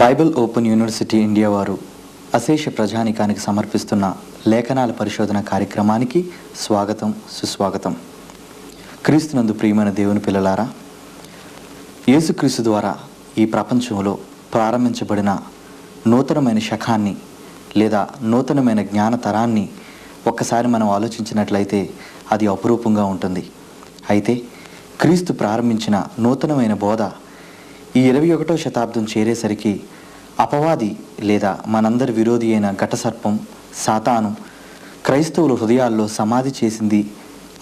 Bible open university India వారు అశేష ప్రజానికానికి సమర్పిస్తున్న లేఖనాల పరిశోధన కార్యక్రమానికి స్వాగతం సుస్వాగతం. క్రీస్తునందు ప్రియమైన దేవుని పిల్లలారా యేసుక్రీస్తు ద్వారా ఈ ప్రపంచంలో ప్రారంభించబడిన నూతనమైన శకాన్ని లేదా నూతనమైన జ్ఞాన తరాన్ని ఒక్కసారి మనం ఆలోచించినట్లయితే అది అపురూపంగా ఉంటుంది. అయితే క్రీస్తు ప్రారంభించిన నూతనమైన బోధ ఈ ఇరవై ఒకటో శతాబ్దం చేరేసరికి అపవాది లేదా మనందరి విరోధి అయిన ఘటసర్పం సాతాను క్రైస్తవుల హృదయాల్లో సమాధి చేసింది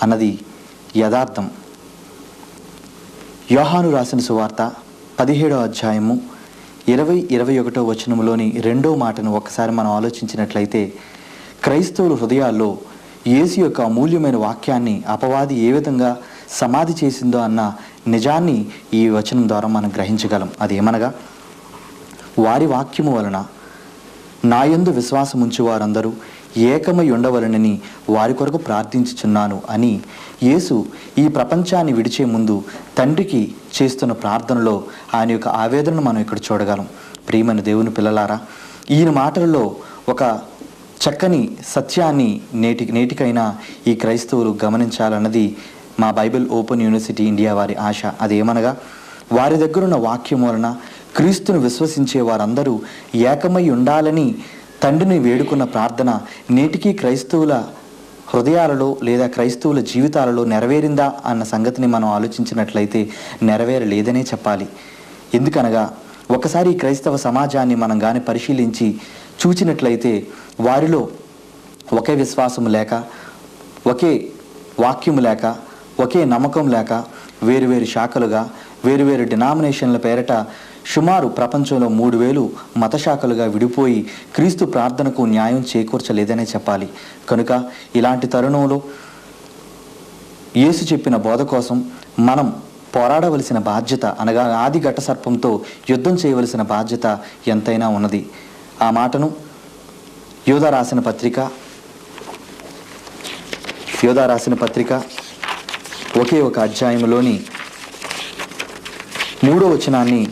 అన్నది యథార్థం. యోహాను రాసిన సువార్త పదిహేడో అధ్యాయము ఇరవై ఇరవై ఒకటో వచనములోని రెండో మాటను ఒకసారి మనం ఆలోచించినట్లయితే క్రైస్తవుల హృదయాల్లో యేసు యొక్క అమూల్యమైన వాక్యాన్ని అపవాది ఏ విధంగా సమాధి చేసిందో అన్న నిజాన్ని ఈ వచనం ద్వారా మనం గ్రహించగలం. అది ఏమనగా వారి వాక్యము వలన నాయందు ఉంచి వారందరూ ఏకమై ఉండవలనని వారి కొరకు ప్రార్థించుచున్నాను అని యేసు ఈ ప్రపంచాన్ని విడిచే ముందు తండ్రికి చేస్తున్న ప్రార్థనలో ఆయన యొక్క ఆవేదనను మనం ఇక్కడ చూడగలం. ప్రియమైన దేవుని పిల్లలారా ఈయన మాటలలో ఒక చక్కని సత్యాన్ని నేటి నేటికైనా ఈ క్రైస్తవులు గమనించాలన్నది మా బైబిల్ ఓపెన్ యూనివర్సిటీ ఇండియా వారి ఆశ అదేమనగా వారి దగ్గరున్న వాక్యం వలన క్రీస్తును విశ్వసించే వారందరూ ఏకమై ఉండాలని తండ్రిని వేడుకున్న ప్రార్థన నేటికీ క్రైస్తవుల హృదయాలలో లేదా క్రైస్తవుల జీవితాలలో నెరవేరిందా అన్న సంగతిని మనం ఆలోచించినట్లయితే నెరవేరలేదనే చెప్పాలి. ఎందుకనగా ఒకసారి క్రైస్తవ సమాజాన్ని మనం కానీ పరిశీలించి చూచినట్లయితే వారిలో ఒకే విశ్వాసము లేక ఒకే వాక్యము లేక ఒకే నమ్మకం లేక వేరువేరు శాఖలుగా వేరువేరు డినామినేషన్ల పేరట సుమారు ప్రపంచంలో మూడు వేలు మత శాఖలుగా విడిపోయి క్రీస్తు ప్రార్థనకు న్యాయం చేకూర్చలేదనే చెప్పాలి. కనుక ఇలాంటి తరుణంలో యేసు చెప్పిన బోధ కోసం మనం పోరాడవలసిన బాధ్యత అనగా ఆది ఘట సర్పంతో యుద్ధం చేయవలసిన బాధ్యత ఎంతైనా ఉన్నది. ఆ మాటను యోధ రాసిన పత్రిక యోధ రాసిన పత్రిక ఒకే ఒక అధ్యాయంలోని మూడో వచనాన్ని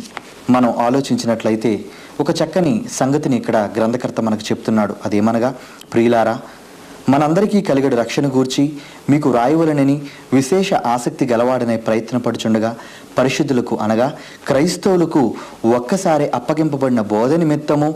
మనం ఆలోచించినట్లయితే ఒక చక్కని సంగతిని ఇక్కడ గ్రంథకర్త మనకు చెప్తున్నాడు. అదేమనగా ప్రియులారా మనందరికీ కలిగడు రక్షణ గూర్చి మీకు రాయవలనని విశేష ఆసక్తి గలవాడనే ప్రయత్నపడుచుండగా పరిశుద్ధులకు అనగా క్రైస్తవులకు ఒక్కసారి అప్పగింపబడిన బోధ నిమిత్తము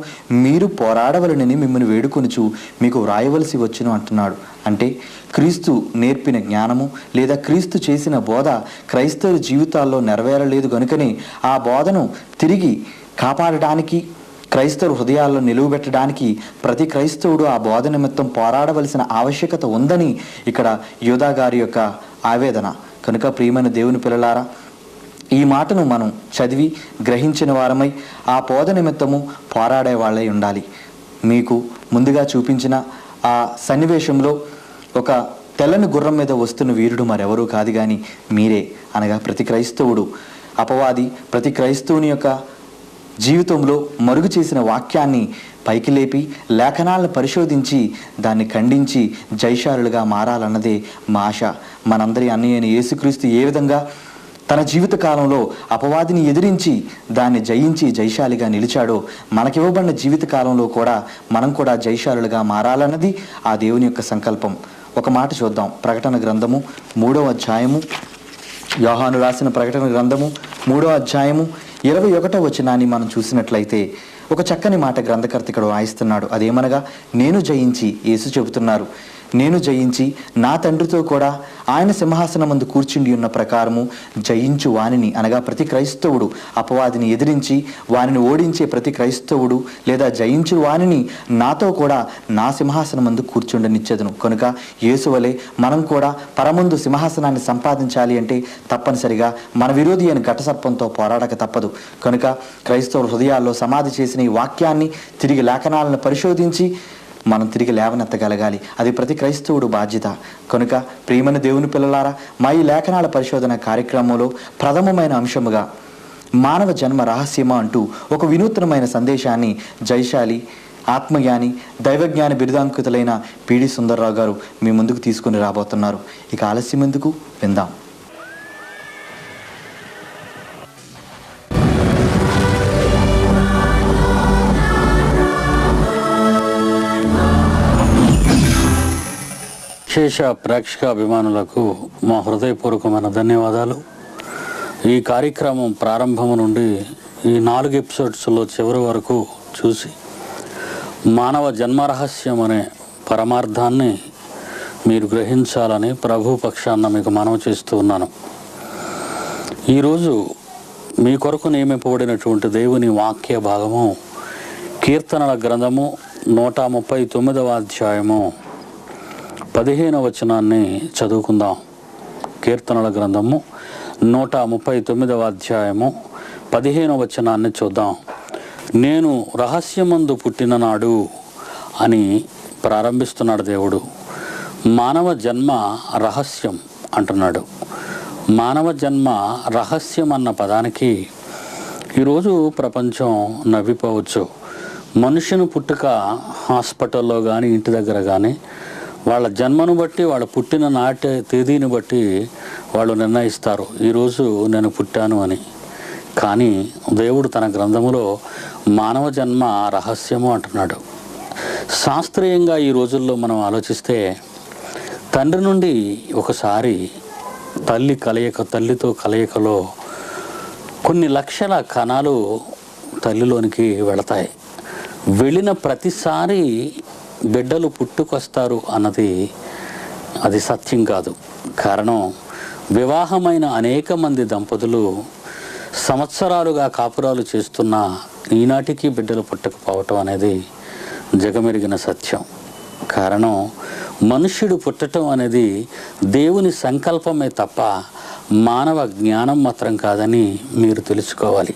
మీరు పోరాడవలనని మిమ్మల్ని వేడుకొనుచు మీకు వ్రాయవలసి వచ్చును అంటున్నాడు. అంటే క్రీస్తు నేర్పిన జ్ఞానము లేదా క్రీస్తు చేసిన బోధ క్రైస్తవుల జీవితాల్లో నెరవేరలేదు గనుకనే ఆ బోధను తిరిగి కాపాడడానికి క్రైస్తవ హృదయాల్లో నిలువబెట్టడానికి ప్రతి క్రైస్తవుడు ఆ బోధ నిమిత్తం పోరాడవలసిన ఆవశ్యకత ఉందని ఇక్కడ యోధా గారి యొక్క ఆవేదన. కనుక ప్రియమైన దేవుని పిల్లలారా ఈ మాటను మనం చదివి గ్రహించిన వారమై ఆ బోధ నిమిత్తము పోరాడే వాళ్ళై ఉండాలి. మీకు ముందుగా చూపించిన ఆ సన్నివేశంలో ఒక తెల్లని గుర్రం మీద వస్తున్న వీరుడు మరెవరూ కాదు కానీ మీరే అనగా ప్రతి క్రైస్తవుడు. అపవాది ప్రతి క్రైస్తవుని యొక్క జీవితంలో మరుగు చేసిన వాక్యాన్ని పైకి లేపి లేఖనాలను పరిశోధించి దాన్ని ఖండించి జైశారులుగా మారాలన్నదే మా ఆశ. మనందరి అన్నయ్యని యేసుక్రీస్తు ఏ విధంగా తన జీవిత కాలంలో అపవాదిని ఎదిరించి దాన్ని జయించి జైశాలిగా నిలిచాడో మనకివ్వబడిన జీవిత కాలంలో కూడా మనం కూడా జైశాలులుగా మారాలన్నది ఆ దేవుని యొక్క సంకల్పం. ఒక మాట చూద్దాం. ప్రకటన గ్రంథము మూడవ అధ్యాయము. యోహాను రాసిన ప్రకటన గ్రంథము మూడో అధ్యాయము ఇరవై ఒకటో వచనాన్ని మనం చూసినట్లయితే ఒక చక్కని మాట గ్రంథకర్త ఇక్కడ వాయిస్తున్నాడు అదేమనగా నేను జయించి యేసు చెబుతున్నారు. నేను జయించి నా తండ్రితో కూడా ఆయన సింహాసనం ముందు కూర్చుండి ఉన్న ప్రకారము జయించు వానిని అనగా ప్రతి క్రైస్తవుడు అపవాదిని ఎదిరించి వానిని ఓడించే ప్రతి క్రైస్తవుడు లేదా జయించు వానిని నాతో కూడా నా సింహాసనం ముందు కూర్చుండనిచ్చేదను. కనుక యేసువలే మనం కూడా పరముందు సింహాసనాన్ని సంపాదించాలి అంటే తప్పనిసరిగా మన విరోధి అయిన ఘటసర్పంతో పోరాడక తప్పదు. కనుక క్రైస్తవుల హృదయాల్లో సమాధి చేసిన ఈ వాక్యాన్ని తిరిగి లేఖనాలను పరిశోధించి మనం తిరిగి లేవనెత్తగలగాలి. అది ప్రతి క్రైస్తవుడు బాధ్యత. కనుక ప్రియమైన దేవుని పిల్లలారా మా ఈ లేఖనాల పరిశోధన కార్యక్రమంలో ప్రథమమైన అంశముగా మానవ జన్మ రహస్యమా అంటూ ఒక వినూత్నమైన సందేశాన్ని జైశాలి ఆత్మజ్ఞాని దైవజ్ఞాని బిరుదాంకితులైన పీడి సుందర్రావు గారు మీ ముందుకు తీసుకుని రాబోతున్నారు. ఇక ఆలస్యం ఎందుకు? విందాం. విశేష ప్రేక్షక అభిమానులకు మా హృదయపూర్వకమైన ధన్యవాదాలు. ఈ కార్యక్రమం ప్రారంభం నుండి ఈ నాలుగు ఎపిసోడ్స్లో చివరి వరకు చూసి మానవ జన్మరహస్యం అనే పరమార్థాన్ని మీరు గ్రహించాలని ప్రభు పక్షాన మీకు మనవి చేస్తూ ఉన్నాను. ఈరోజు మీ కొరకు నియమింపబడినటువంటి దేవుని వాక్య భాగము కీర్తనల గ్రంథము నూట ముప్పై తొమ్మిదవ అధ్యాయము. పదిహేను వచనాన్ని చదువుకుందాం. కీర్తనల గ్రంథము నూట ముప్పై తొమ్మిదవ అధ్యాయము పదిహేను వచనాన్ని చూద్దాం. నేను రహస్యమందు పుట్టిన నాడు అని ప్రారంభిస్తున్నాడు దేవుడు. మానవ జన్మ రహస్యం అంటున్నాడు. మానవ జన్మ రహస్యం అన్న పదానికి ఈరోజు ప్రపంచం నవ్విపోవచ్చు. మనుషుని పుట్టుక హాస్పిటల్లో కానీ ఇంటి దగ్గర కానీ వాళ్ళ జన్మను బట్టి వాళ్ళ పుట్టిన నాటి తేదీని బట్టి వాళ్ళు నిర్ణయిస్తారు. ఈరోజు నేను పుట్టాను అని. కానీ దేవుడు తన గ్రంథములో మానవ జన్మ రహస్యము అంటున్నాడు. శాస్త్రీయంగా ఈ రోజుల్లో మనం ఆలోచిస్తే తండ్రి నుండి ఒకసారి తల్లి కలయిక తల్లితో కలయికలో కొన్ని లక్షల కణాలు తల్లిలోనికి వెళతాయి. వెళ్ళిన ప్రతిసారి బిడ్డలు పుట్టుకొస్తారు అన్నది అది సత్యం కాదు. కారణం వివాహమైన అనేక మంది దంపతులు సంవత్సరాలుగా కాపురాలు చేస్తున్న ఈనాటికి బిడ్డలు పుట్టకపోవటం అనేది జగమెరిగిన సత్యం. కారణం మనుష్యుడు పుట్టడం అనేది దేవుని సంకల్పమే తప్ప మానవ జ్ఞానం మాత్రం కాదని మీరు తెలుసుకోవాలి.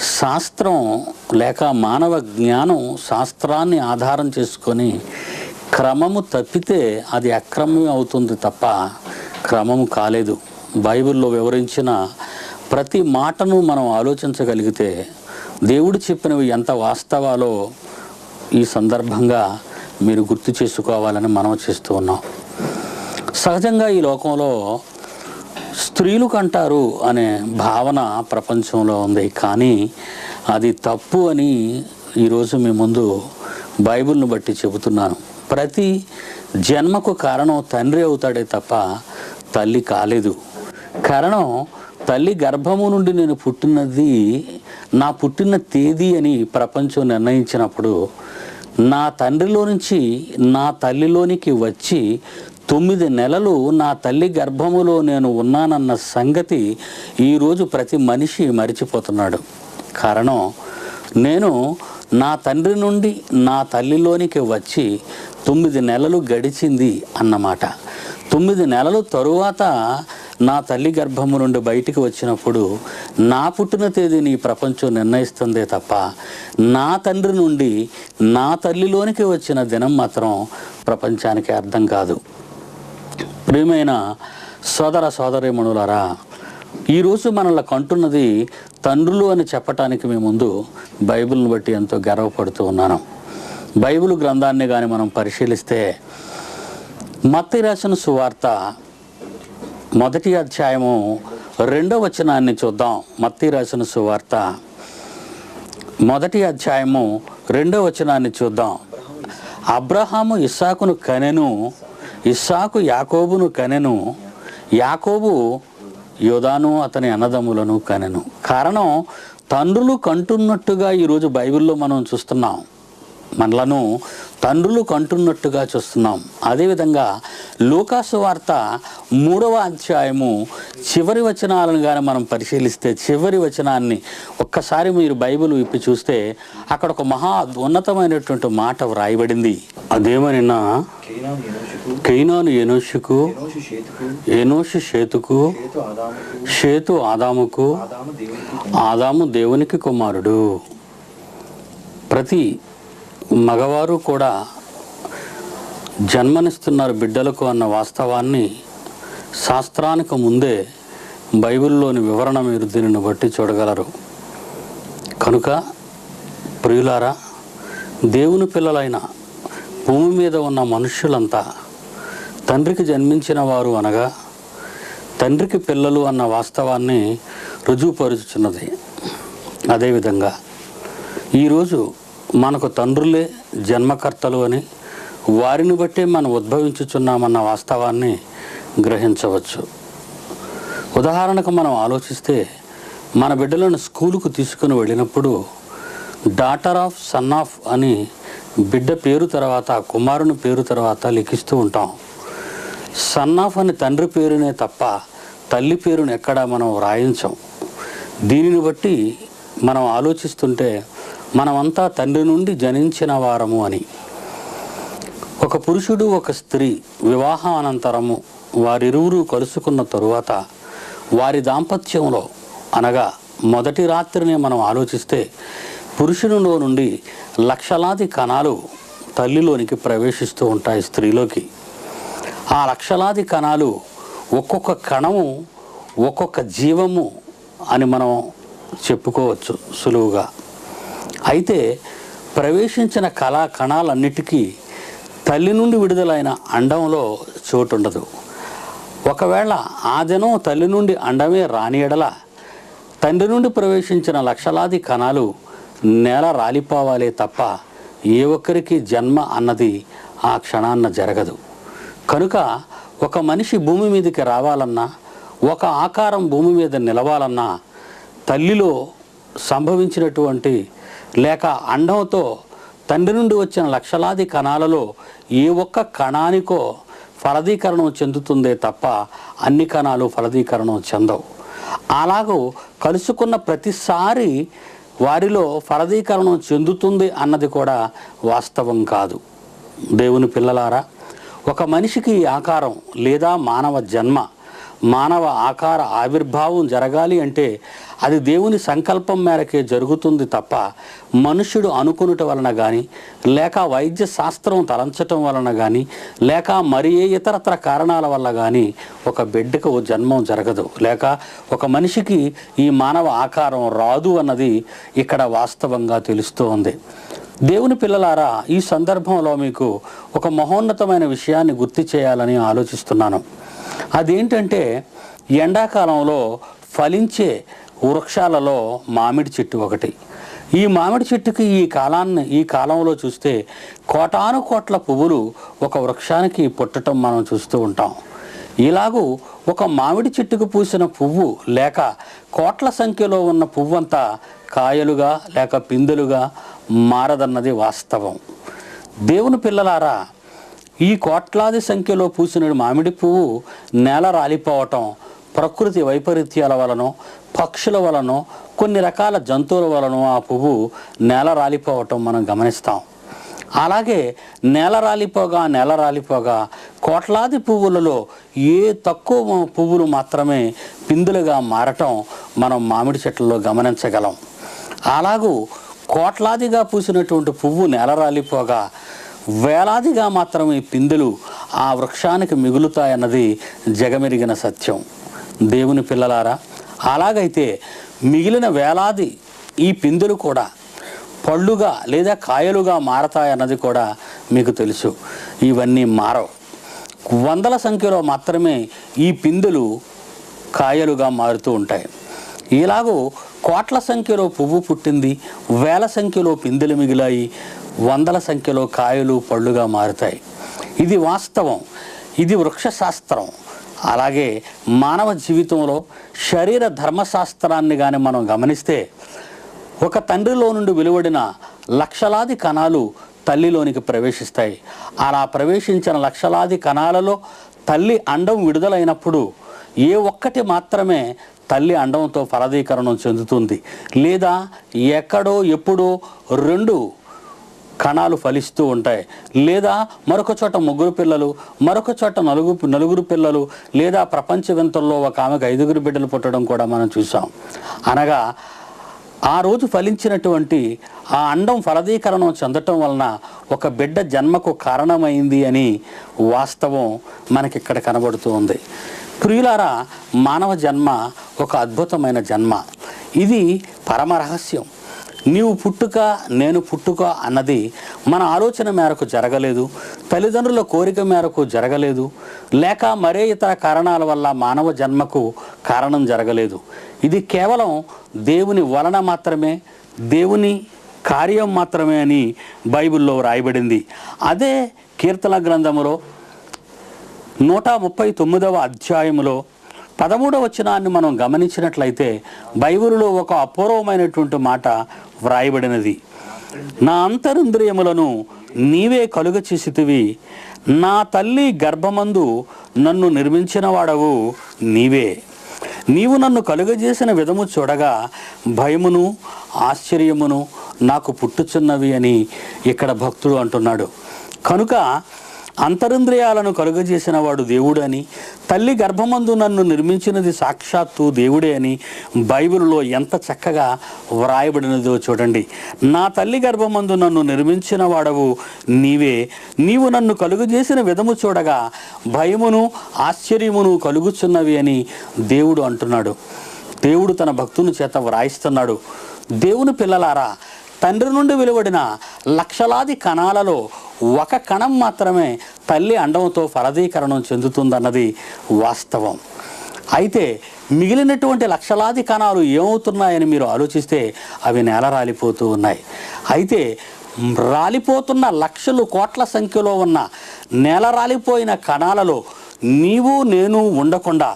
శాస్త్రం లేక మానవ జ్ఞానం శాస్త్రాన్ని ఆధారం చేసుకొని క్రమము తప్పితే అది అక్రమమే అవుతుంది తప్ప క్రమము కాలేదు. బైబిల్లో వివరించిన ప్రతి మాటను మనం ఆలోచించగలిగితే దేవుడు చెప్పినవి ఎంత వాస్తవాలో ఈ సందర్భంగా మీరు గుర్తు చేసుకోవాలని మనం చేస్తూ ఉన్నాం. సహజంగా ఈ లోకంలో స్త్రీలు కంటారు అనే భావన ప్రపంచంలో ఉంది. కానీ అది తప్పు అని ఈరోజు మీ ముందు బైబిల్ను బట్టి చెబుతున్నాను. ప్రతి జన్మకు కారణం తండ్రి అవుతాడే తప్ప తల్లి కాలేదు. కారణం తల్లి గర్భము నుండి నేను పుట్టినది నా పుట్టిన తేదీ అని ప్రపంచం నిర్ణయించినప్పుడు నా తండ్రిలో నుంచి నా తల్లిలోనికి వచ్చి తొమ్మిది నెలలు నా తల్లి గర్భములో నేను ఉన్నానన్న సంగతి ఈరోజు ప్రతి మనిషి మరిచిపోతున్నాడు. కారణం నేను నా తండ్రి నుండి నా తల్లిలోనికి వచ్చి తొమ్మిది నెలలు గడిచింది అన్నమాట. తొమ్మిది నెలలు తరువాత నా తల్లి గర్భము నుండి బయటికి వచ్చినప్పుడు నా పుట్టిన తేదీని ప్రపంచం నిర్ణయిస్తుందే తప్ప నా తండ్రి నుండి నా తల్లిలోనికి వచ్చిన దినం మాత్రం ప్రపంచానికి అర్థం కాదు. ప్రియమైన సోదర సోదరీమణులారా ఈరోజు మనల్ని కంటున్నది తండ్రులు అని చెప్పటానికి మీ ముందు బైబిల్ని బట్టి ఎంతో గర్వపడుతూ ఉన్నాను. బైబిల్ గ్రంథాన్ని కానీ మనం పరిశీలిస్తే మత్తి రాసిన సువార్త మొదటి అధ్యాయము రెండవ వచనాన్ని చూద్దాం. మత్తి రాసిన సువార్త మొదటి అధ్యాయము రెండవ వచనాన్ని చూద్దాం. అబ్రహాము ఇస్సాకును కనెను ఇస్సాకు యాకోబును కనెను. యాకోబు యోధాను అతని అన్నదమ్ములను కనెను. కారణం తండ్రులు కంటున్నట్టుగా ఈరోజు బైబిల్లో మనం చూస్తున్నాం. మనలను తండ్రులు కంటున్నట్టుగా చూస్తున్నాం. అదేవిధంగా లూకాసు వార్త మూడవ అధ్యాయము చివరి వచనాలను కానీ మనం పరిశీలిస్తే చివరి వచనాన్ని ఒక్కసారి మీరు బైబిల్ విప్పి చూస్తే అక్కడ ఒక మహా ఉన్నతమైనటువంటి మాట వ్రాయబడింది. అదేమనినా కైనాను ఎనోషుకు ఎనోషు షేతుకు షేతు ఆదాముకు ఆదాము దేవునికి కుమారుడు. ప్రతి మగవారు కూడా జన్మనిస్తున్నారు బిడ్డలకు అన్న వాస్తవాన్ని శాస్త్రానికి ముందే బైబిల్లోని వివరణ మీరు దీనిని బట్టి చూడగలరు. కనుక ప్రియులారా దేవుని పిల్లలైన భూమి మీద ఉన్న మనుష్యులంతా తండ్రికి జన్మించిన వారు అనగా తండ్రికి పిల్లలు అన్న వాస్తవాన్ని రుజువుపరుచుచున్నది. అదేవిధంగా ఈరోజు మనకు తండ్రులే జన్మకర్తలు అని వారిని బట్టే మనం ఉద్భవించుచున్నామన్న వాస్తవాన్ని గ్రహించవచ్చు. ఉదాహరణకు మనం ఆలోచిస్తే మన బిడ్డలను స్కూలుకు తీసుకుని వెళ్ళినప్పుడు డాటర్ ఆఫ్ సన్ ఆఫ్ అని బిడ్డ పేరు తర్వాత కుమారుని పేరు తర్వాత లిఖిస్తూ ఉంటాం. సన్ ఆఫ్ అని తండ్రి పేరునే తప్ప తల్లి పేరును ఎక్కడా మనం వ్రాయించం. దీనిని బట్టి మనం ఆలోచిస్తుంటే మనమంతా తండ్రి నుండి జనించిన వారము అని. ఒక పురుషుడు ఒక స్త్రీ వివాహం అనంతరము వారిరువురు కలుసుకున్న తరువాత వారి దాంపత్యంలో అనగా మొదటి రాత్రినే మనం ఆలోచిస్తే పురుషునిలో నుండి లక్షలాది కణాలు తల్లిలోనికి ప్రవేశిస్తూ ఉంటాయి స్త్రీలోకి. ఆ లక్షలాది కణాలు ఒక్కొక్క కణము ఒక్కొక్క జీవము అని మనం చెప్పుకోవచ్చు సులువుగా. అయితే ప్రవేశించిన కళా కణాలన్నిటికీ తల్లి నుండి విడుదలైన అండంలో చోటు ఉండదు ఒకవేళ ఆ దినం తల్లి నుండి అండమే రాని ఎడల తండ్రి నుండి ప్రవేశించిన లక్షలాది కణాలు నేల రాలిపోవాలే తప్ప ఏ ఒక్కరికి జన్మ అన్నది ఆ క్షణాన్న జరగదు. కనుక ఒక మనిషి భూమి మీదకి రావాలన్నా ఒక ఆకారం భూమి మీద నిలవాలన్నా తల్లిలో సంభవించినటువంటి లేక అండంతో తండ్రి నుండి వచ్చిన లక్షలాది కణాలలో ఏ ఒక్క కణానికో ఫలదీకరణం చెందుతుందే తప్ప అన్ని కణాలు ఫలదీకరణం చెందవు. అలాగూ కలుసుకున్న ప్రతిసారి వారిలో ఫలదీకరణం చెందుతుంది అన్నది కూడా వాస్తవం కాదు. దేవుని పిల్లలారా ఒక మనిషికి ఆకారం లేదా మానవ జన్మ మానవ ఆకార ఆవిర్భావం జరగాలి అంటే అది దేవుని సంకల్పం మేరకే జరుగుతుంది తప్ప మనుష్యుడు అనుకునుట వలన కానీ లేక వైద్య శాస్త్రం తలంచటం వలన కానీ లేక మరి ఏ ఇతరత్ర కారణాల వల్ల కానీ ఒక బిడ్డకు జన్మం జరగదు. లేక ఒక మనిషికి ఈ మానవ ఆకారం రాదు అన్నది ఇక్కడ వాస్తవంగా తెలుస్తూ ఉంది దేవుని పిల్లలారా ఈ సందర్భంలో మీకు ఒక మహోన్నతమైన విషయాన్ని గుర్తు చేయాలని ఆలోచిస్తున్నాను. అదేంటంటే ఎండాకాలంలో ఫలించే వృక్షాలలో మామిడి చెట్టు ఒకటి. ఈ మామిడి చెట్టుకి ఈ కాలాన్ని ఈ కాలంలో చూస్తే కోటాను కోట్ల పువ్వులు ఒక వృక్షానికి పుట్టటం మనం చూస్తూ ఉంటాం. ఇలాగూ ఒక మామిడి చెట్టుకు పూసిన పువ్వు లేక కోట్ల సంఖ్యలో ఉన్న పువ్వంతా కాయలుగా లేక పిందెలుగా మారదన్నది వాస్తవం. దేవుని పిల్లలారా ఈ కోట్లాది సంఖ్యలో పూసిన మామిడి పువ్వు నేల రాలిపోవటం ప్రకృతి వైపరీత్యాల వలనో పక్షుల వలనో కొన్ని రకాల జంతువుల వలనో ఆ పువ్వు నేల రాలిపోవటం మనం గమనిస్తాం. అలాగే నేల రాలిపోగా నేల రాలిపోగా కోట్లాది పువ్వులలో ఏ తక్కువ పువ్వులు మాత్రమే పిందులుగా మారటం మనం మామిడి చెట్లలో గమనించగలం. అలాగూ కోట్లాదిగా పూసినటువంటి పువ్వు నేల రాలిపోగా వేలాదిగా మాత్రమే పిందెలు ఆ వృక్షానికి మిగులుతాయన్నది జగమెరిగిన సత్యం. దేవుని పిల్లలారా అలాగైతే మిగిలిన వేలాది ఈ పిందెలు కూడా పళ్ళుగా లేదా కాయలుగా మారతాయన్నది కూడా మీకు తెలుసు. ఇవన్నీ మారవు. వందల సంఖ్యలో మాత్రమే ఈ పిందెలు కాయలుగా మారుతూ ఉంటాయి. ఇలాగూ కోట్ల సంఖ్యలో పువ్వు పుట్టింది వేల సంఖ్యలో పిందెలు మిగిలాయి వందల సంఖ్యలో కాయలు పళ్ళుగా మారుతాయి. ఇది వాస్తవం. ఇది వృక్షశాస్త్రం. అలాగే మానవ జీవితంలో శరీర ధర్మశాస్త్రాన్ని కానీ మనం గమనిస్తే ఒక తండ్రిలో నుండి వెలువడిన లక్షలాది కణాలు తల్లిలోనికి ప్రవేశిస్తాయి. అలా ప్రవేశించిన లక్షలాది కణాలలో తల్లి అండం విడుదలైనప్పుడు ఏ ఒక్కటి మాత్రమే తల్లి అండంతో ఫలదీకరణం చెందుతుంది. లేదా ఎక్కడో ఎప్పుడో రెండు కణాలు ఫలిస్తూ ఉంటాయి. లేదా మరొక చోట ముగ్గురు పిల్లలు మరొక చోట నలుగు నలుగురు పిల్లలు లేదా ప్రపంచ వింతల్లో ఒక ఆమెకు ఐదుగురు బిడ్డలు పుట్టడం కూడా మనం చూసాం అనగా ఆ రోజు ఫలించినటువంటి ఆ అండం ఫలదీకరణం చెందటం వలన ఒక బిడ్డ జన్మకు కారణమైంది అని వాస్తవం మనకిక్కడ కనబడుతూ ఉంది. ప్రియులారా మానవ జన్మ ఒక అద్భుతమైన జన్మ. ఇది పరమ రహస్యం. నీవు పుట్టుక నేను పుట్టుక అన్నది మన ఆలోచన మేరకు జరగలేదు తల్లిదండ్రుల కోరిక మేరకు జరగలేదు లేక మరే ఇతర కారణాల వల్ల మానవ జన్మకు కారణం జరగలేదు. ఇది కేవలం దేవుని వలన మాత్రమే దేవుని కార్యం మాత్రమే అని బైబిల్లో రాయబడింది. అదే కీర్తన గ్రంథములో నూట ముప్పై తొమ్మిదవ అధ్యాయములో పదమూడవ వచనాన్ని మనం గమనించినట్లయితే బైబిల్లో ఒక అపూర్వమైనటువంటి మాట వ్రాయబడినది. నా అంతరింద్రియములను నీవే కలుగ చేసితివి. నా తల్లి గర్భమందు నన్ను నిర్మించిన వాడవు నీవే. నీవు నన్ను కలుగజేసిన విధము చూడగా భయమును ఆశ్చర్యమును నాకు పుట్టుచున్నవి అని ఇక్కడ భక్తుడు అంటున్నాడు. కనుక అంతరింద్రియాలను కలుగజేసిన వాడు దేవుడని తల్లి గర్భమందు నన్ను నిర్మించినది సాక్షాత్తు దేవుడే అని బైబిల్లో ఎంత చక్కగా వ్రాయబడినదో చూడండి. నా తల్లి గర్భమందు నన్ను నిర్మించిన వాడవు నీవే. నీవు నన్ను కలుగజేసిన విధము చూడగా భయమును ఆశ్చర్యమును కలుగుచున్నవి అని దేవుడు అంటున్నాడు. దేవుడు తన భక్తుని చేత వ్రాయిస్తున్నాడు. దేవుని పిల్లలారా తండ్రి నుండి వెలువడిన లక్షలాది కణాలలో ఒక కణం మాత్రమే తల్లి అండంతో ఫలదీకరణం చెందుతుందన్నది వాస్తవం. అయితే మిగిలినటువంటి లక్షలాది కణాలు ఏమవుతున్నాయని మీరు ఆలోచిస్తే అవి నేల రాలిపోతూ ఉన్నాయి. అయితే రాలిపోతున్న లక్షలు కోట్ల సంఖ్యలో ఉన్న నేల రాలిపోయిన కణాలలో నీవు నేను ఉండకుండా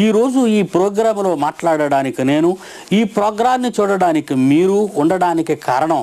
ఈరోజు ఈ ప్రోగ్రాంలో మాట్లాడడానికి నేను ఈ ప్రోగ్రాన్ని చూడడానికి మీరు ఉండడానికి కారణం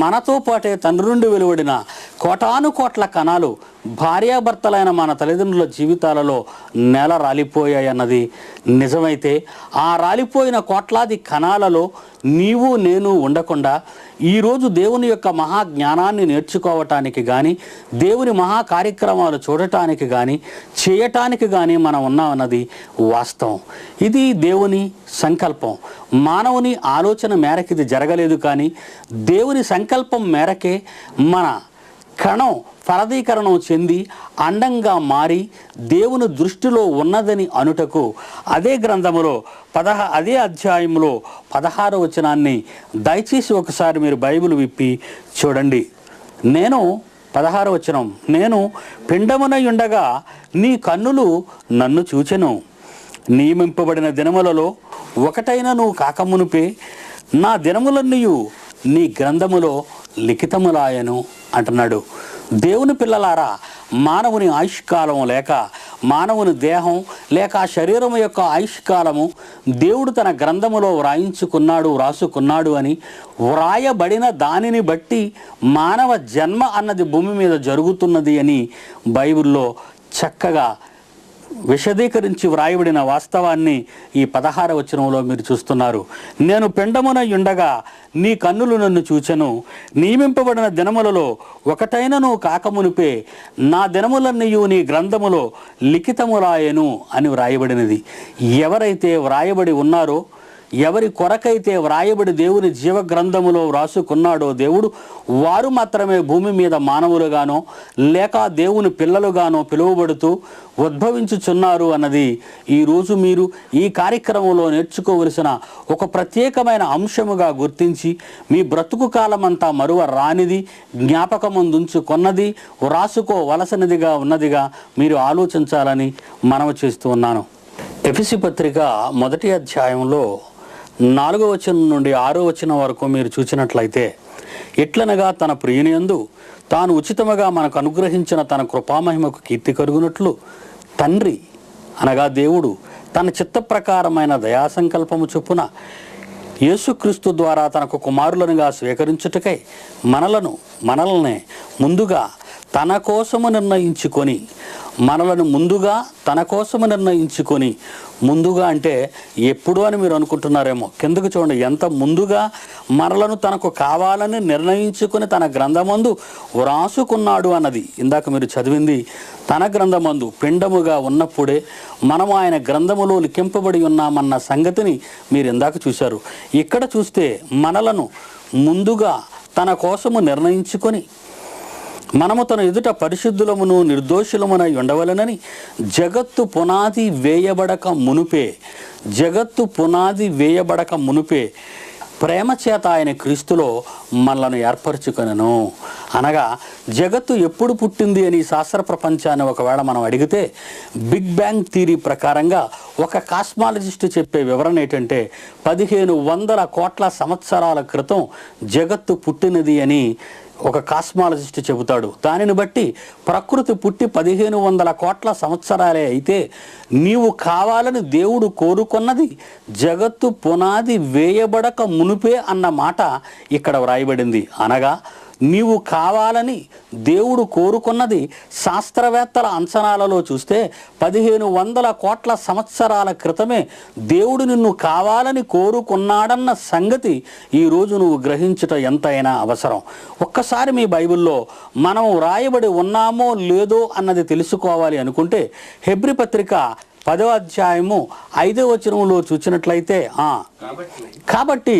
మనతో పాటే తండ్రి నుండి వెలువడిన కోటాను కోట్ల కణాలు భార్యాభర్తలైన మన తల్లిదండ్రుల జీవితాలలో నేల రాలిపోయాయి అన్నది నిజమైతే ఆ రాలిపోయిన కోట్లాది కణాలలో నీవు నేను ఉండకుండా ఈరోజు దేవుని యొక్క మహా జ్ఞానాన్ని నేర్చుకోవటానికి కానీ దేవుని మహా కార్యక్రమాలు చూడటానికి కానీ చేయటానికి కానీ మనం ఉన్నామన్నది వాస్తవం. ఇది దేవుని సంకల్పం. మానవుని ఆలోచన మేరకు ఇది జరగలేదు కానీ దేవుని సంకల్పం మేరకే మన కణం ఫలదీకరణం చెంది అండంగా మారి దేవుని దృష్టిలో ఉన్నదని అనుటకు అదే గ్రంథములో పదహ అదే అధ్యాయంలో పదహారు వచనాన్ని దయచేసి ఒకసారి మీరు బైబిల్ విప్పి చూడండి. నేను పదహార వచనం నేను పిండమునయుండగా నీ కన్నులు నన్ను చూచెను. నియమింపబడిన దినములలో ఒకటైన నువ్వు కాకమునుపే నా దినములన్నీయు నీ గ్రంథములో లిఖితములాయను అంటున్నాడు. దేవుని పిల్లలారా మానవుని ఆయుష్కాలము లేక మానవుని దేహం లేక శరీరం యొక్క ఆయుష్కాలము దేవుడు తన గ్రంథములో వ్రాయించుకున్నాడు వ్రాసుకున్నాడు అని వ్రాయబడిన దానిని బట్టి మానవ జన్మ అన్నది భూమి మీద జరుగుతున్నది అని బైబిల్లో చక్కగా విశదీకరించి వ్రాయబడిన వాస్తవాన్ని ఈ పదహార వచనంలో మీరు చూస్తున్నారు. నేను పిండమున ఉండగా నీ కన్నులు నన్ను చూచెను. నియమింపబడిన దినములలో ఒకటైనను కాకమునిపే నా దినములన్నీయు నీ గ్రంథములో లిఖితము రాయను అని వ్రాయబడినది. ఎవరైతే వ్రాయబడి ఉన్నారో ఎవరి కొరకైతే వ్రాయబడి దేవుని జీవ గ్రంథములో వ్రాసుకున్నాడో దేవుడు వారు మాత్రమే భూమి మీద మానవులుగానో లేక దేవుని పిల్లలుగానో పిలువబడుతూ ఉద్భవించుచున్నారు అన్నది ఈరోజు మీరు ఈ కార్యక్రమంలో నేర్చుకోవలసిన ఒక ప్రత్యేకమైన అంశముగా గుర్తించి మీ బ్రతుకు కాలమంతా మరువ రానిది జ్ఞాపకముందుంచుకున్నది వ్రాసుకోవలసినదిగా ఉన్నదిగా మీరు ఆలోచించాలని మనవి చేస్తూ ఉన్నాను. ఎఫిసి పత్రిక మొదటి అధ్యాయంలో నాలుగో వచనం నుండి ఆరో వచనం వరకు మీరు చూసినట్లయితే ఎట్లనగా తన ప్రియునియందు తాను ఉచితముగా మనకు అనుగ్రహించిన తన కృపామహిమకు కీర్తి కరుగునట్లు తండ్రి అనగా దేవుడు తన చిత్త ప్రకారమైన దయాసంకల్పము చొప్పున యేసుక్రీస్తు ద్వారా తనకు కుమారులనుగా స్వీకరించుటకై మనలను మనల్నే ముందుగా తన కోసము నిర్ణయించుకొని మనలను ముందుగా తన కోసము నిర్ణయించుకొని ముందుగా అంటే ఎప్పుడు అని మీరు అనుకుంటున్నారేమో. కిందకు చూడండి. ఎంత ముందుగా మనలను తనకు కావాలని నిర్ణయించుకొని తన గ్రంథమందు వ్రాసుకున్నాడు అన్నది ఇందాక మీరు చదివింది తన గ్రంథమందు పిండముగా ఉన్నప్పుడే మనం ఆయన గ్రంథములో లిఖింపబడి ఉన్నామన్న సంగతిని మీరు ఇందాక చూశారు. ఇక్కడ చూస్తే మనలను ముందుగా తన కోసము నిర్ణయించుకొని మనము తన ఎదుట పరిశుద్ధులమును నిర్దోషులమునై ఉండవలనని జగత్తు పునాది వేయబడక మునుపే జగత్తు పునాది వేయబడక మునుపే ప్రేమ చేత ఆయన క్రీస్తులో మనలను ఏర్పరచుకొనను. అనగా జగత్తు ఎప్పుడు పుట్టింది అని శాస్త్ర ప్రపంచాన్ని ఒకవేళ మనం అడిగితే బిగ్ బ్యాంగ్ థీరీ ప్రకారంగా ఒక కాస్మాలజిస్ట్ చెప్పే వివరణ ఏంటంటే పదిహేను వందల కోట్ల సంవత్సరాల క్రితం జగత్తు పుట్టినది అని ఒక కాస్మాలజిస్ట్ చెబుతాడు. దానిని బట్టి ప్రకృతి పుట్టి పదిహేను వందల కోట్ల సంవత్సరాలే అయితే నీవు కావాలని దేవుడు కోరుకున్నది జగత్తు పునాది వేయబడక మునుపే అన్న మాట ఇక్కడ వ్రాయబడింది. అనగా నీవు కావాలని దేవుడు కోరుకున్నది శాస్త్రవేత్తల అంచనాలలో చూస్తే పదిహేను వందల కోట్ల సంవత్సరాల క్రితమే దేవుడు నిన్ను కావాలని కోరుకున్నాడన్న సంగతి ఈరోజు నువ్వు గ్రహించుట ఎంతైనా అవసరం. ఒక్కసారి మీ బైబిల్లో మనం రాయబడి ఉన్నామో లేదో అన్నది తెలుసుకోవాలి అనుకుంటే హెబ్రి పత్రిక పదో అధ్యాయము ఐదో వచనంలో చూసినట్లయితే ఆ. కాబట్టి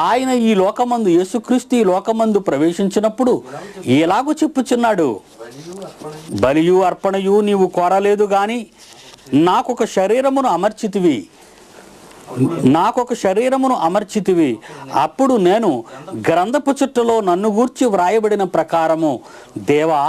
ఆయన ఈ లోకమందు యేసుక్రీస్తు ఈ లోకమందు ప్రవేశించినప్పుడు ఎలాగో చెప్పుచున్నాడు? బలియు అర్పణయు నీవు కోరలేదు గాని నాకొక శరీరమును అమర్చితివి. నాకొక శరీరమును అమర్చితివి. అప్పుడు నేను గ్రంథపు చుట్టలో నన్ను గూర్చి వ్రాయబడిన ప్రకారము దేవా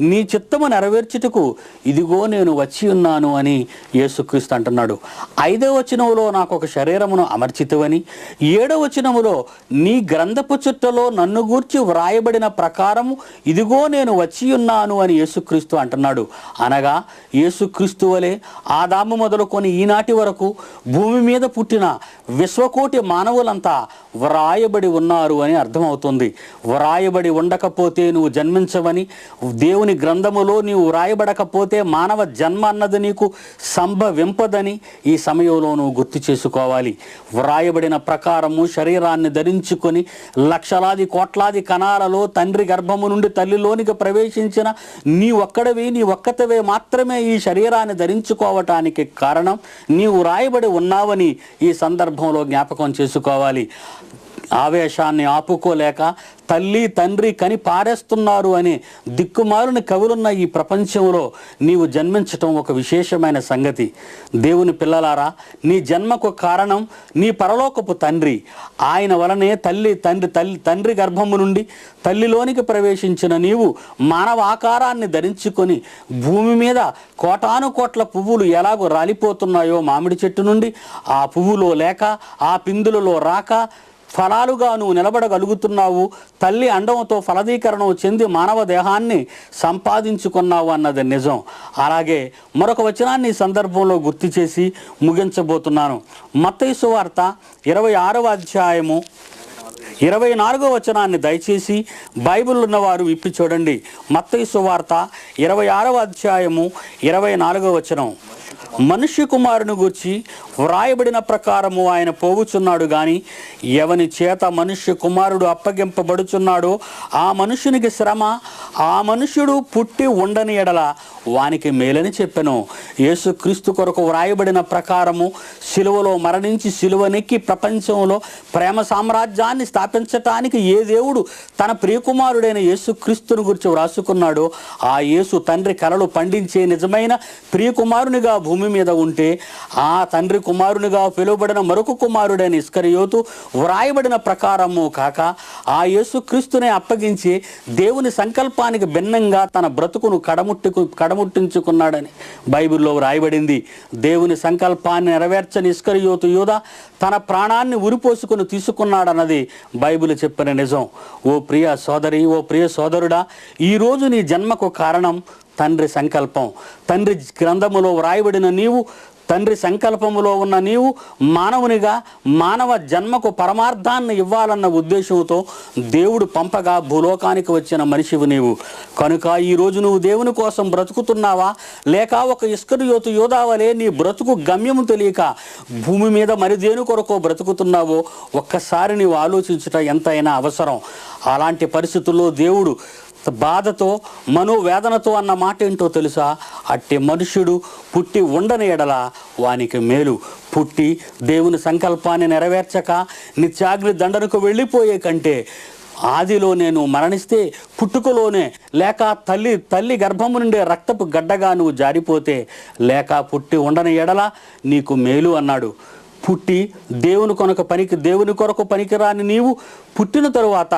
నీ చిత్తము నెరవేర్చుటకు ఇదిగో నేను వచ్చి ఉన్నాను అని యేసుక్రీస్తు అంటున్నాడు. ఐదవ వచనములో నాకు ఒక శరీరమును అమర్చితవని ఏడవ వచనములో నీ గ్రంథపు చుట్టలో నన్ను గూర్చి వ్రాయబడిన ప్రకారము ఇదిగో నేను వచ్చి ఉన్నాను అని యేసుక్రీస్తు అంటున్నాడు. అనగా యేసుక్రీస్తు వలె ఆదాము మొదలుకొని ఈనాటి వరకు భూమి మీద పుట్టిన విశ్వకోటి మానవులంతా వ్రాయబడి ఉన్నారు అని అర్థమవుతుంది. వ్రాయబడి ఉండకపోతే నువ్వు జన్మించవని దేవుని గ్రంథములో నీవు వ్రాయబడకపోతే మానవ జన్మ అన్నది నీకు సంభవింపదని ఈ సమయంలో నువ్వు గుర్తు చేసుకోవాలి. వ్రాయబడిన ప్రకారము శరీరాన్ని ధరించుకొని లక్షలాది కోట్లాది కణాలలో తండ్రి గర్భము నుండి తల్లిలోనికి ప్రవేశించిన నీ ఒక్కడవి నీ ఒక్కతవే మాత్రమే ఈ శరీరాన్ని ధరించుకోవటానికి కారణం నీవు రాయబడి ఉన్నావని ఈ సందర్భంలో జ్ఞాపకం చేసుకోవాలి. ఆవేశాన్ని ఆపుకోలేక తల్లి తండ్రి కని పారేస్తున్నారు అని దిక్కుమారుని కవులున్న ఈ ప్రపంచంలో నీవు జన్మించటం ఒక విశేషమైన సంగతి. దేవుని పిల్లలారా నీ జన్మకు కారణం నీ పరలోకపు తండ్రి. ఆయన వలనే తల్లి తండ్రి తల్లి తండ్రి గర్భము నుండి తల్లిలోనికి ప్రవేశించిన నీవు మానవ ఆకారాన్ని ధరించుకొని భూమి మీద కోటాను కోట్ల పువ్వులు ఎలాగో రాలిపోతున్నాయో మామిడి చెట్టు నుండి ఆ పువ్వులో లేక ఆ పిందులలో రాక ఫలాలుగా నువ్వు నిలబడగలుగుతున్నావు. తల్లి అండంతో ఫలదీకరణం చెంది మానవ దేహాన్ని సంపాదించుకున్నావు అన్నది నిజం. అలాగే మరొక వచనాన్ని ఈ సందర్భంలో గుర్తు చేసి ముగించబోతున్నాను. మత్తయి వార్త ఇరవై ఆరవ అధ్యాయము ఇరవై నాలుగో వచనాన్ని దయచేసి బైబిల్ ఉన్నవారు విప్పి చూడండి. మత్తయి సువార్త ఇరవై ఆరవ అధ్యాయము ఇరవై నాలుగో వచనం. మనుష్య కుమారుని గూర్చి వ్రాయబడిన ప్రకారము ఆయన పోగుచున్నాడు కానీ ఎవని చేత మనుష్య కుమారుడు అప్పగింపబడుచున్నాడో ఆ మనుషునికి శ్రమ ఆ మనుష్యుడు పుట్టి ఉండని ఎడల వానికి మేలని చెప్పెను. యేసుక్రీస్తు కొరకు వ్రాయబడిన ప్రకారము సిలువలో మరణించి సిలువనెక్కి ప్రపంచంలో ప్రేమ సామ్రాజ్యాన్ని స్థాపించటానికి ఏ దేవుడు తన ప్రియకుమారుడైన యేసుక్రీస్తుని గురించి వ్రాసుకున్నాడో ఆ యేసు తండ్రి కలలు పండించే నిజమైన ప్రియకుమారునిగా భూమి మీద ఉంటే ఆ తండ్రి కుమారునిగా పిలువబడిన మరొక కుమారుడైన ఇస్కరియోతు వ్రాయబడిన ప్రకారము కాక ఆ యేసుక్రీస్తునే అప్పగించి దేవుని సంకల్పానికి భిన్నంగా తన బ్రతుకును కడముట్టుకు కడముట్టించుకున్నాడని బైబిల్లో వ్రాయబడింది. దేవుని సంకల్పాన్ని నెరవేర్చని ఇస్కరియోతు యూద తన ప్రాణాన్ని ఉరిపోసుకుని తీసుకున్నాడన్నది బైబిల్ చెప్పిన నిజం. ఓ ప్రియ సోదరి ఓ ప్రియ సోదరుడా ఈరోజు నీ జన్మకు కారణం తండ్రి సంకల్పం. తండ్రి గ్రంథములో వ్రాయబడిన నీవు తండ్రి సంకల్పములో ఉన్న నీవు మానవునిగా మానవ జన్మకు పరమార్థాన్ని ఇవ్వాలన్న ఉద్దేశంతో దేవుడు పంపగా భూలోకానికి వచ్చిన మనిషివి నీవు. కనుక ఈరోజు నువ్వు దేవుని కోసం బ్రతుకుతున్నావా? లేక ఒక ఇస్కరియోతు యోధావలే నీ బ్రతుకు గమ్యము తెలియక భూమి మీద మరి దేని కొరకో బ్రతుకుతున్నావో ఒక్కసారి నీవు ఆలోచించుట ఎంతైనా అవసరం. అలాంటి పరిస్థితుల్లో దేవుడు బాధతో మనోవేదనతో అన్న మాట ఏంటో తెలుసా? అట్టి మనుష్యుడు పుట్టి ఉండని ఎడల వానికి మేలు. పుట్టి దేవుని సంకల్పాన్ని నెరవేర్చక నిత్యాగ్ని దండనకు వెళ్ళిపోయే కంటే ఆదిలో నేను మరణిస్తే పుట్టుకలోనే లేక తల్లి తల్లి గర్భము నుండే రక్తపు గడ్డగా నువ్వు జారిపోతే లేక పుట్టి ఉండని ఎడల నీకు మేలు అన్నాడు. పుట్టి దేవుని కొనక పనికి దేవుని కొరకు పనికిరాని నీవు పుట్టిన తరువాత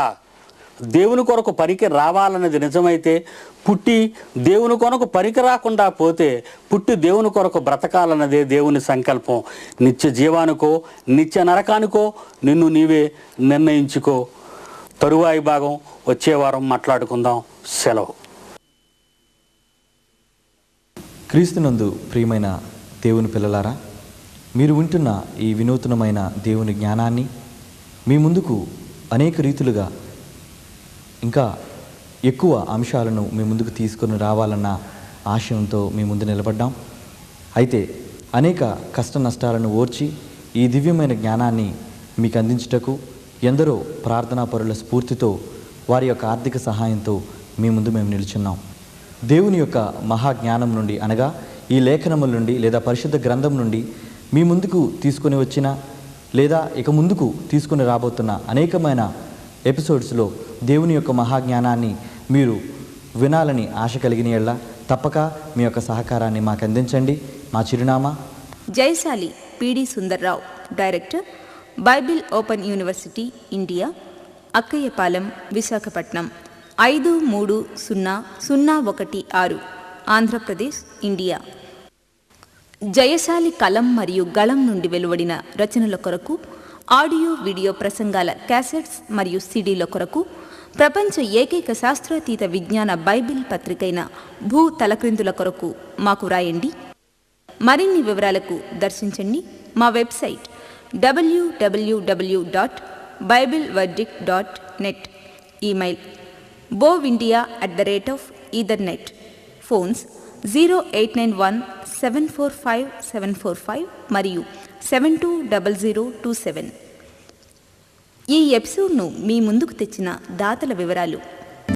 దేవుని కొరకు పనికి రావాలన్నది నిజమైతే పుట్టి దేవుని కొరకు పనికి రాకుండా పోతే పుట్టి దేవుని కొరకు బ్రతకాలన్నదే దేవుని సంకల్పం. నిత్య జీవానికో నిత్య నరకానికో నిన్ను నీవే నిర్ణయించుకో. తరువాయి భాగం వచ్చే వారం మాట్లాడుకుందాం. సెలవు. క్రీస్తునందు ప్రియమైన దేవుని పిల్లలారా మీరు వింటున్న ఈ వినూతనమైన దేవుని జ్ఞానాన్ని మీ ముందుకు అనేక రీతులుగా ఇంకా ఎక్కువ అంశాలను మీ ముందుకు తీసుకొని రావాలన్న ఆశయంతో మీ ముందు నిలబడ్డాం. అయితే అనేక కష్ట నష్టాలను ఓర్చి ఈ దివ్యమైన జ్ఞానాన్ని మీకు అందించుటకు ఎందరో ప్రార్థనా పరుల స్ఫూర్తితో వారి యొక్క ఆర్థిక సహాయంతో మీ ముందు మేము నిలుచున్నాం. దేవుని యొక్క మహాజ్ఞానం నుండి అనగా ఈ లేఖనముల నుండి లేదా పరిశుద్ధ గ్రంథం నుండి మీ ముందుకు తీసుకొని వచ్చిన లేదా ఇక ముందుకు తీసుకొని రాబోతున్న అనేకమైన ఎపిసోడ్స్లో దేవుని యొక్క మహాజ్ఞానాన్ని మీరు వినాలని ఆశ కలిగిన ఎళ్ళ తప్పక మీ యొక్క సహకారాన్ని మాకు అందించండి. మా చిరునామా. Jayashali P D Sundar Rao director Bible open university India Akkayyapalem Visakhapatnam ఐదు మూడు సున్నా సున్నా ఒకటి ఆరు ఆంధ్రప్రదేశ్ ఇండియా. జయశాలి కలం మరియు గళం నుండి వెలువడిన రచనల కొరకు ఆడియో వీడియో ప్రసంగాల క్యాసెట్స్ మరియు సిడీల కొరకు ప్రపంచ ఏకైక శాస్త్రాతీత విజ్ఞాన బైబిల్ పత్రికైన భూ తలక్రిందుల కొరకు మాకు రాయండి. మరిన్ని వివరాలకు దర్శించండి. మా website W W W dot Bible verdict dot net email బోవ్ India at the rate of ether net phones zero eight nine one seven four five seven four five మరియు seven two double zero two seven. ఈ ఎపిసోడ్ను మీ ముందుకు తెచ్చిన దాతల వివరాలు.